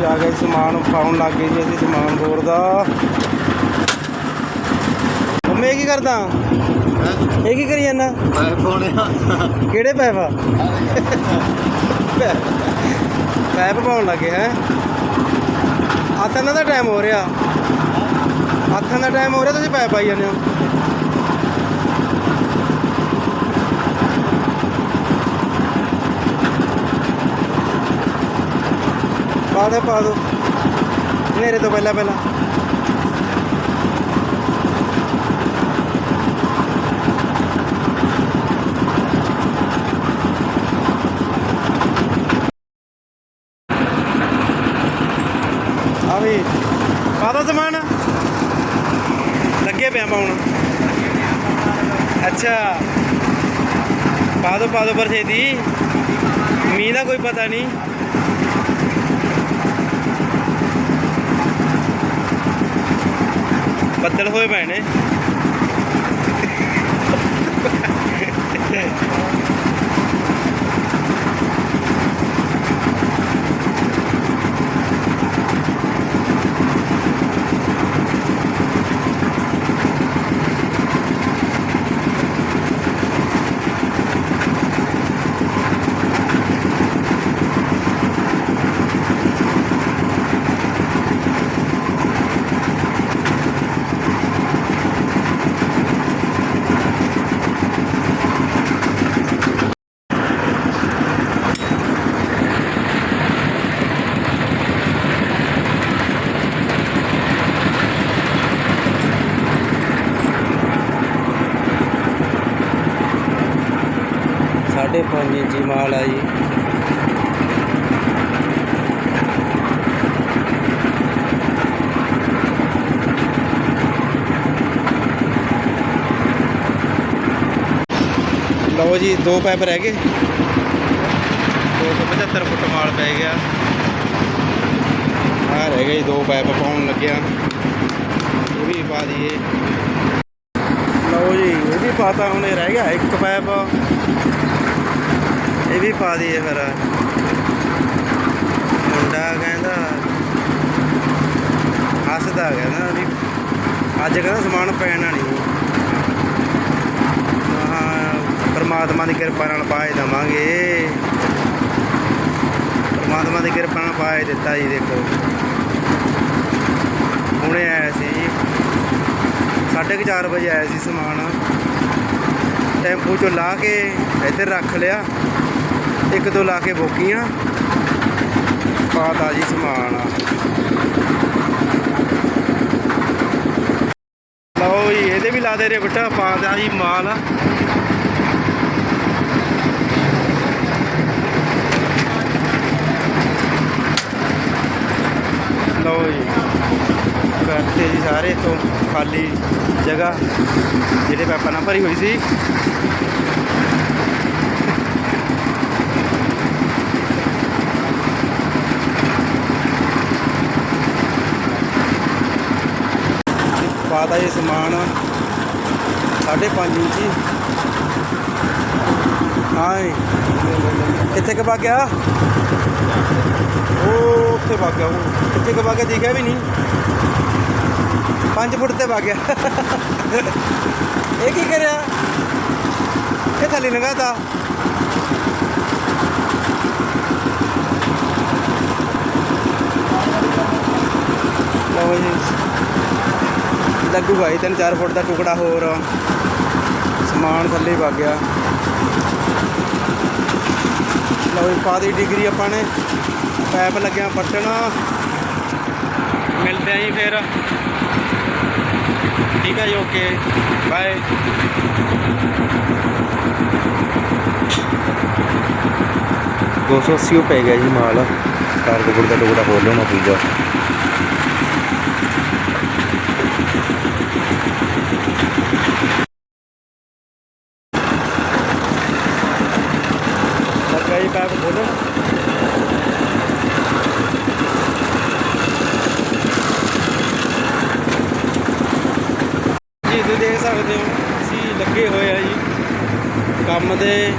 ਜੀ ਆ ਗਏ ਸਮਾਨ ਪਾਉਣ ਲੱਗ ਗਏ ਜੀ ਅਸੀਂ ਸਮਾਨ ਬੋਰ ਦਾ। ਇਹ ਕੀ ਕਰਦਾ? ਇਹ ਕੀ ਕਰੀ ਜਾਂਦਾ? ਮੈਂ ਪਾਉਣਿਆ ਕਿਹੜੇ ਪੈਪ ਪੈਪ ਪਾਉਣ ਲੱਗੇ ਹੈ? ਆਥਾਂ ਦਾ ਟਾਈਮ ਹੋ ਰਿਹਾ। ਆਥਾਂ ਦਾ ਟਾਈਮ ਹੋ ਰਿਹਾ ਤੁਸੀਂ ਪੈਪ ਪਾਈ ਜਾਂਦੇ ਹੋ। ਪਾ ਦੇ ਪਾ ਦੋ। ਹਨੇਰੇ ਤੋਂ ਪਹਿਲਾਂ ਪਹਿਲਾਂ। ਆ ਵੀ, ਪਾ ਦੋ ਸਮਾਨ। ਲੱਗੇ ਪਿਆ ਪਾਉਣ। ਅੱਛਾ। ਪਾ ਦੋ ਪਾ ਦੋ ਪਰ ਛੇਤੀ। ਮੀਂਹ ਦਾ ਕੋਈ ਪਤਾ ਨਹੀਂ। ਬੱਦਲ ਹੋਏ ਪਏ ਨੇ। ਸਾਢੇ ਪੰਜ ਇੰਚੀ ਮਾਲ ਆ ਜੀ। ਲਓ ਜੀ, ਦੋ ਪੈਪ ਰਹਿ ਗਏ। 275 ਫੁੱਟ ਮਾਲ ਪੈ ਗਿਆ। ਆ ਰਹਿ ਗਏ ਜੀ, ਦੋ ਪੈਪ ਪਾਉਣ ਲੱਗਿਆ। ਇਹ ਵੀ ਪਾ ਦਈਏ। ਲਓ ਜੀ ਇਹ ਵੀ ਪਾਤਾ ਹੁਣ ਰਹਿ ਗਿਆ ਇੱਕ ਪੈਪ। ਇਹ ਵੀ ਪਾ ਦਈਏ ਫਿਰ। ਮੁੰਡਾ ਕਹਿੰਦਾ, ਹੱਸਦਾ ਕਹਿੰਦਾ ਵੀ, ਅੱਜ ਕਹਿੰਦਾ ਸਮਾਨ ਪੈਣਾ ਨਹੀਂ ਹਾਂ ਪਰਮਾਤਮਾ ਦੀ ਕਿਰਪਾ ਨਾਲ ਪਾਏ ਦਵਾਂਗੇ। ਪਰਮਾਤਮਾ ਦੀ ਕਿਰਪਾ ਨਾਲ ਪਾਏ ਦਿੱਤਾ ਜੀ, ਦੇਖੋ। ਹੁਣੇ ਆਇਆ ਸੀ ਜੀ। ਸਾਢੇ ਕੁ ਚਾਰ ਵਜੇ ਆਇਆ ਸੀ ਸਮਾਨ। ਟੈਂਪੂ ਚੋਂ ਲਾ ਕੇ ਇੱਧਰ ਰੱਖ ਲਿਆ। ਇੱਕ ਦੋ ਲਾ ਕੇ ਬੋਕੀਆਂ। ਪਾਤਾ ਜੀ ਸਮਾਨ। ਲਓ ਜੀ, ਇਹਦੇ ਵੀ ਲਾ ਦੇ ਰੇ ਬਟਾ ਪਾਤਾ ਜੀ ਮਾਲ। ਲਓ ਜੀ, ਕਰਤੇ ਜੀ ਸਾਰੇ ਤੋਂ ਖਾਲੀ ਜਗ੍ਹਾ, ਜਿਹੜੇ ਪੈਪਾਂ ਨਾਲ ਭਰੀ ਹੋਈ ਸੀ। ਪਾਤਾ ਇਹ ਸਮਾਨ ਸਾਢੇ ਪੰਜ ਇੰਚੀ ਹਾਂ ਕਿੱਥੇ ਕ ਗਿਆ? ਉਹ ਉੱਥੇ ਵਗ ਗਿਆ ਉਹ। ਕਿੱਥੇ ਕ ਗਿਆ ਦਿਖਿਆ ਵੀ ਨਹੀਂ। 5 ਫੁੱਟ ਤੇ ਵਗ ਗਿਆ। ਇਹ ਕੀ ਕਰਿਆ? ਇਹ ਥੱਲੇ ਲੰਘਾਤਾ ਲਓ ਜੀ। ਲੱਗੂਗਾ ਇਹ ਤਿੰਨ ਚਾਰ ਫੁੱਟ ਦਾ ਟੁਕੜਾ ਹੋਰ। ਸਮਾਨ ਥੱਲੇ ਵਗ ਗਿਆ। ਲਓ ਜੀ, ਪਾ ਡਿਗਰੀ ਆਪਾਂ ਨੇ। ਪੈਪ ਲੱਗਿਆ ਪੱਟਣ। ਮਿਲਦੇ ਆਂ ਜੀ ਫਿਰ। ਠੀਕ ਹੈ ਜੀ, ਓਕੇ। ਬਾਏ। ਦੋ ਸੌ ਅੱਸੀ ਪੈ ਗਿਆ ਜੀ ਮਾਲ। ਕਾਰ ਦਾ ਟੁਕੜਾ ਹੋਰ ਲਿਆ ਪਊਗਾ। ਲੱਗਾ ਜੀ ਪੈਪ ਖੋਲੋ ਜੀ ਤੁਸੀਂ ਦੇਖ ਸਕਦੇ ਹੋ ਅਸੀਂ ਲੱਗੇ ਹੋਏ ਆ ਜੀ ਕੰਮ ਦੇ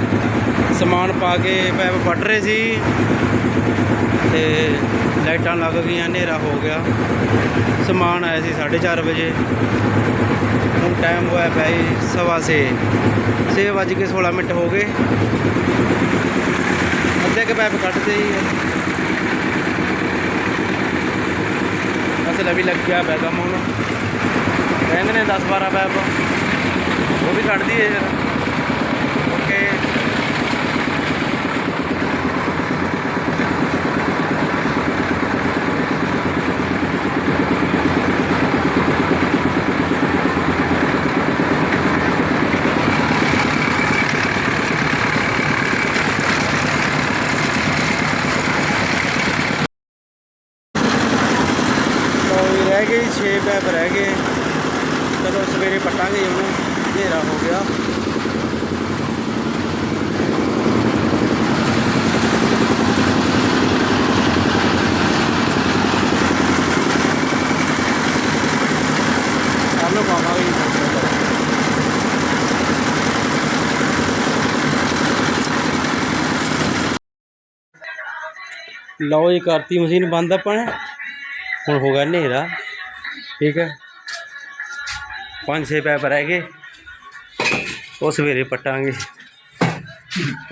ਸਮਾਨ ਪਾ ਕੇ ਪੈਪ ਵੱਢ ਰਹੇ ਸੀ ਤੇ ਲਾਈਟਾਂ ਲੱਗ ਗਈਆਂ, ਹਨੇਰਾ ਹੋ ਗਿਆ। ਸਮਾਨ ਆਇਆ ਸੀ 4:30 ਵਜੇ। ਹੁਣ ਟਾਈਮ ਹੋਇਆ ਪਿਆ ਜੀ ਸਵਾ ਛੇ। ਛੇ ਵੱਜ ਕੇ 16 ਮਿੰਟ ਹੋ ਗਏ। ਅੱਧੇ ਕੁ ਪੈਪ ਕੱਟਦੇ ਹੀ ਅਸਲ ਵੀ ਲੱਗ ਗਿਆ ਪਿਆ ਕੰਮ ਹੁਣ। ਕਹਿੰਦੇ ਨੇ 10 12 ਪੈਪ। ਉਹ ਵੀ ਕੱਢ ਦਈਏ ਯਾਰ ਓਕੇ ਲਓ ਵੀ ਰਹਿ ਗਏ 6 ਪੈਪ ਰਹਿ ਗਏ। ਚਲੋ ਸਵੇਰੇ ਪੱਟਾਂਗੇ ਉਹਨੂੰ ਹਨੇਰਾ ਹੋ ਗਿਆ। ਸਾਨੂੰ ਪਾਵਾਂਗੇ ਲਓ ਜੀ, ਕਰਤੀ ਮਸ਼ੀਨ ਬੰਦ ਆਪਾਂ ਨੇ। ਹੁਣ ਹੋ ਗਿਆ ਹਨੇਰਾ। ਠੀਕ ਹੈ। ਪੰਜ ਛੇ ਪੈਪ ਰਹਿ ਗਏ। ਉਹ ਸਵੇਰੇ ਪੱਟਾਂਗੇ।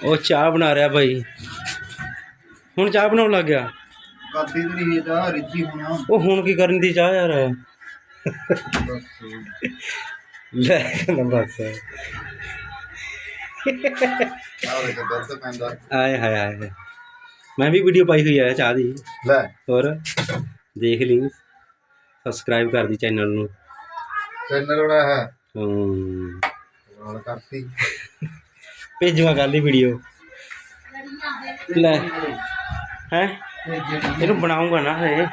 ਉਹ ਚਾਹ ਬਣਾ ਰਿਹਾ ਭਾਈ ਹੁਣ ਚਾਹ ਬਣਾਉਣ ਲੱਗ ਗਿਆ। ਕਾਪੀ ਵੀ ਨਹੀਂ ਤਾਂ ਰਿੱਚੀ ਹੋਣਾ। ਉਹ ਹੁਣ ਕੀ ਕਰਨ ਦੀ ਚਾਹ ਯਾਰ। ਲੈ ਨਾ ਬਸ। ਆਏ ਹਾਏ ਹਾਏ। ਮੈਂ ਵੀ ਵੀਡੀਓ ਪਾਈ ਹੋਈ ਹੈ ਚਾਹ ਦੀ। ਲੈ। ਹੋਰ। ਦੇਖ ਲਈ। ਸਬਸਕ੍ਰਾਈਬ ਕਰ ਦੀ ਚੈਨਲ ਨੂੰ। ਚੈਨਲ ਬੜਾ ਹੈ। ਹਮ, ਨਾਲ ਕਰਤੀ। ਭੇਜੂਗਾ ਕੱਲ ਦੀ ਵੀਡੀਓ ਲੈ। ਹੈ? ਇਹਨੂੰ ਬਣਾਉਂਗਾ ਨਾ ਹੇ